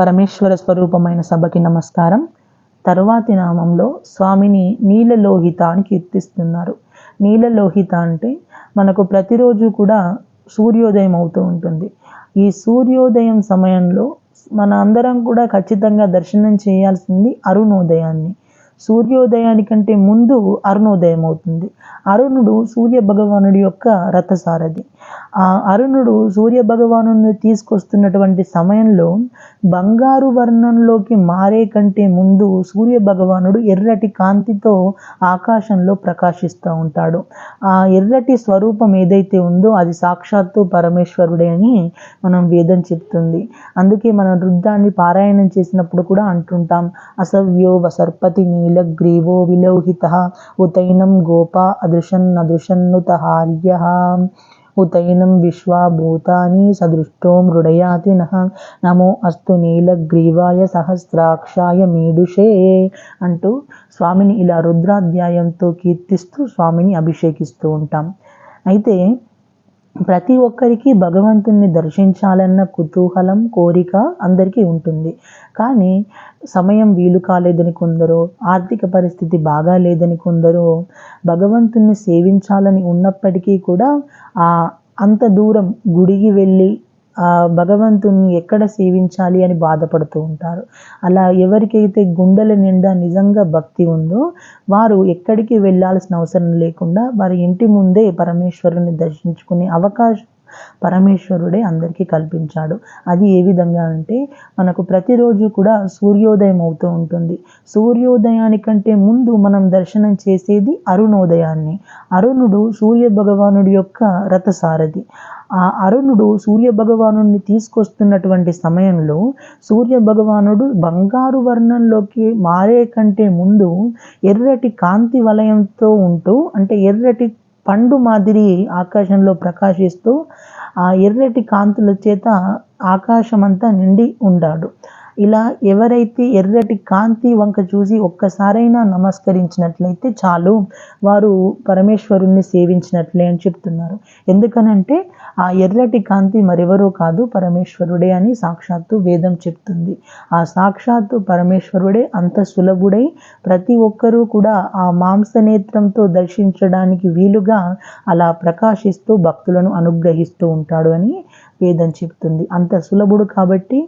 పరమేశ్వర స్వరూపమైన సభకి నమస్కారం. తరువాతి నామంలో స్వామిని నీలలోహిత అని కీర్తిస్తున్నారు. నీలలోహిత అంటే మనకు ప్రతిరోజు కూడా సూర్యోదయం అవుతూ ఉంటుంది. ఈ సూర్యోదయం సమయంలో మన అందరం కూడా ఖచ్చితంగా దర్శనం చేయాల్సింది అరుణోదయాన్ని. సూర్యోదయానికంటే ముందు అరుణోదయం అవుతుంది. అరుణుడు సూర్య భగవానుడి యొక్క రథసారథి. ఆ అరుణుడు సూర్య భగవాను తీసుకొస్తున్నటువంటి సమయంలో బంగారు వర్ణంలోకి మారే కంటే ముందు సూర్య భగవానుడు ఎర్రటి కాంతితో ఆకాశంలో ప్రకాశిస్తూ ఉంటాడు. ఆ ఎర్రటి స్వరూపం ఏదైతే ఉందో అది సాక్షాత్తు పరమేశ్వరుడే అని మనం వేదం చెప్తుంది. అందుకే మనం రుద్రాన్ని పారాయణం చేసినప్పుడు కూడా అంటుంటాం. అసవ్యో వసర్పతి నీలగ్రీవో విలోహిత ఉతైనం గోప అదృశన్ అదృశన్నుత హార్య ఉతైనం విశ్వాభూతాని సదృష్టో మృడయాతి నమో అస్తు నీలగ్రీవాయ సహస్రాక్షాయ మీడుషే అంటూ స్వామిని ఇలా రుద్రాధ్యాయంతో కీర్తిస్తూ స్వామిని అభిషేకిస్తూ ఉంటాం. అయితే ప్రతి ఒక్కరికి భగవంతుణ్ణి దర్శించాలన్న కుతూహలం కోరిక అందరికీ ఉంటుంది. కానీ సమయం వీలు కాలేదని కొందరు ఆర్థిక పరిస్థితి బాగా లేదని కొందరు భగవంతుణ్ణి సేవించాలని ఉన్నప్పటికీ కూడా ఆ అంత దూరం గుడికి వెళ్ళి ఆ భగవంతుణ్ణి ఎక్కడ సేవించాలి అని బాధపడుతూ ఉంటారు. అలా ఎవరికైతే గుండెల నిండా నిజంగా భక్తి ఉందో వారు ఎక్కడికి వెళ్ళాల్సిన అవసరం లేకుండా వారి ఇంటి ముందే పరమేశ్వరుని దర్శించుకునే అవకాశం పరమేశ్వరుడే అందరికీ కల్పించాడు. అది ఏ విధంగా అంటే మనకు ప్రతిరోజు కూడా సూర్యోదయం అవుతూ ఉంటుంది. సూర్యోదయానికంటే ముందు మనం దర్శనం చేసేది అరుణోదయాన్ని. అరుణుడు సూర్య భగవానుడి యొక్క రథసారథి. ఆ అరుణుడు సూర్య భగవానుడిని తీసుకొస్తున్నటువంటి సమయంలో సూర్య భగవానుడు బంగారు వర్ణంలోకి మారే కంటే ముందు ఎర్రటి కాంతి వలయంతో ఉంటూ అంటే ఎర్రటి పండు మాదిరి ఆకాశంలో ప్రకాశిస్తూ ఆ ఎర్రటి కాంతుల చేత ఆకాశం అంతా నిండి ఉండాడు. ఇలా ఎవరైతే ఎర్రటి కాంతి వంక చూసి ఒక్కసారైనా నమస్కరించినట్లయితే చాలు. వారు పరమేశ్వరుణ్ణి సేవించినట్లే అని చెప్తున్నారు. ఎందుకనంటే ఆ ఎర్రటి కాంతి మరెవరో కాదు పరమేశ్వరుడే అని సాక్షాత్తు వేదం చెప్తుంది. ఆ సాక్షాత్తు పరమేశ్వరుడే అంత సులభుడై ప్రతి ఒక్కరూ కూడా ఆ మాంసనేత్రంతో దర్శించడానికి వీలుగా అలా ప్రకాశిస్తూ భక్తులను అనుగ్రహిస్తూ ఉంటాడు అని వేదం చెప్తుంది. అంత సులభుడు కాబట్టి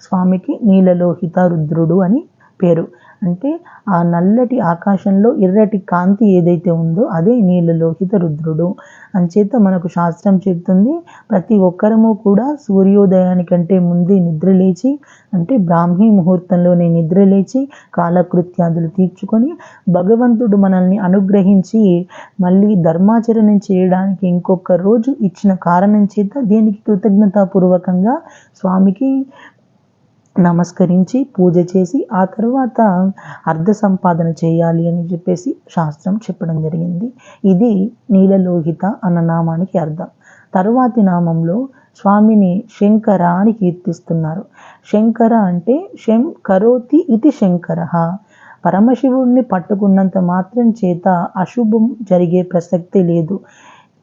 స్వామికి నీలలోహిత రుద్రుడు అని పేరు. అంటే ఆ నల్లటి ఆకాశంలో ఎర్రటి కాంతి ఏదైతే ఉందో అదే నీలలోహిత రుద్రుడు అంచేత మనకు శాస్త్రం చెప్తుంది ప్రతి ఒక్కరము కూడా సూర్యోదయానికంటే ముందే నిద్ర లేచి అంటే బ్రాహ్మీ ముహూర్తంలోనే నిద్ర లేచి కాలకృత్యాదులు తీర్చుకొని భగవంతుడు మనల్ని అనుగ్రహించి మళ్ళీ ధర్మాచరణం చేయడానికి ఇంకొక రోజు ఇచ్చిన కారణం చేత దీనికి కృతజ్ఞతాపూర్వకంగా స్వామికి నమస్కరించి పూజ చేసి ఆ తర్వాత అర్థ సంపాదన చేయాలి అని చెప్పేసి శాస్త్రం చెప్పడం జరిగింది. ఇది నీలలోహిత అన్న నామానికి అర్థం. తరువాతి నామంలో స్వామిని శంకర అని కీర్తిస్తున్నారు. శంకర అంటే శం కరోతి ఇది శంకర. పరమశివుణ్ణి పట్టుకున్నంత మాత్రం చేత అశుభం జరిగే ప్రసక్తి లేదు.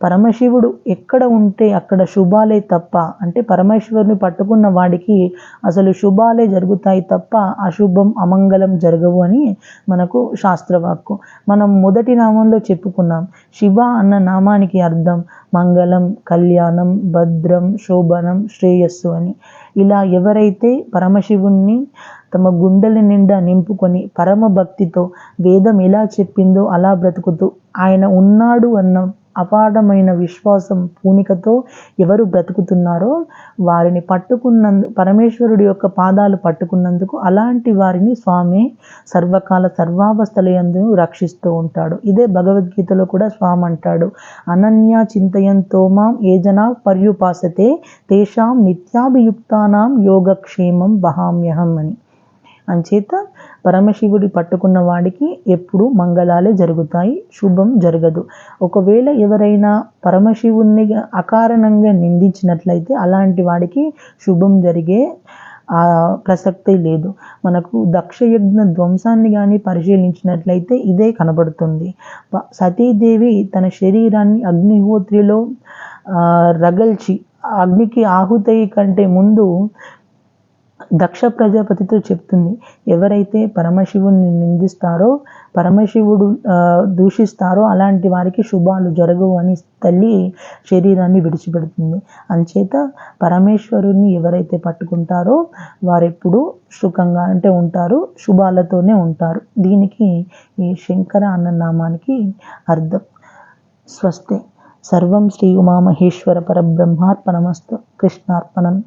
పరమశివుడు ఎక్కడ ఉంటే అక్కడ శుభాలే తప్ప అంటే పరమేశ్వరుని పట్టుకున్న వాడికి అసలు శుభాలే జరుగుతాయి తప్ప అశుభం అమంగళం జరగవు అని మనకు శాస్త్రవాక్కు. మనం మొదటి నామంలో చెప్పుకున్నాం. శివ అన్న నామానికి అర్థం మంగళం కళ్యాణం భద్రం శోభనం శ్రేయస్సు అని. ఇలా ఎవరైతే పరమశివుణ్ణి తమ గుండెల నిండా నింపుకొని పరమ భక్తితో వేదం ఎలా చెప్పిందో అలా బ్రతుకుతూ ఆయన ఉన్నాడు అన్న అపాఠమైన విశ్వాసం పూనికతో ఎవరు బ్రతుకుతున్నారో వారిని పట్టుకున్నందు పరమేశ్వరుడి యొక్క పాదాలు పట్టుకున్నందుకు అలాంటి వారిని స్వామి సర్వకాల సర్వావస్థలయందు రక్షిస్తూ ఉంటాడు. ఇదే భగవద్గీతలో కూడా స్వామి అంటాడు. అనన్య చింతయంతో మాం ఏ జనా పర్యుపాసతే తేషాం నిత్యాభియుక్తానాం యోగక్షేమం వహామ్యహం అని. అంచేత పరమశివుడి పట్టుకున్న వాడికి ఎప్పుడు మంగళాలే జరుగుతాయి శుభం జరగదు. ఒకవేళ ఎవరైనా పరమశివుణ్ణి అకారణంగా నిందించినట్లయితే అలాంటి వాడికి శుభం జరిగే ప్రసక్తే లేదు. మనకు దక్షయజ్ఞ ధ్వంసాన్ని కానీ పరిశీలించినట్లయితే ఇదే కనబడుతుంది. సతీదేవి తన శరీరాన్ని అగ్నిహోత్రిలో రగల్చి అగ్నికి ఆహుతయి కంటే ముందు దక్ష ప్రజాపతితో చెప్తుంది. ఎవరైతే పరమశివుని నిందిస్తారో పరమశివుడు దూషిస్తారో అలాంటి వారికి శుభాలు జరగవు అని తల్లి శరీరాన్ని విడిచిపెడుతుంది. అంచేత పరమేశ్వరుని ఎవరైతే పట్టుకుంటారో వారెప్పుడు సుఖంగా అంటే ఉంటారు శుభాలతోనే ఉంటారు. దీనికి ఈ శంకర అన్న నామానికి అర్థం. స్వస్తి. సర్వం శ్రీ ఉమామహేశ్వర పరబ్రహ్మార్పణమస్తు. కృష్ణార్పణం.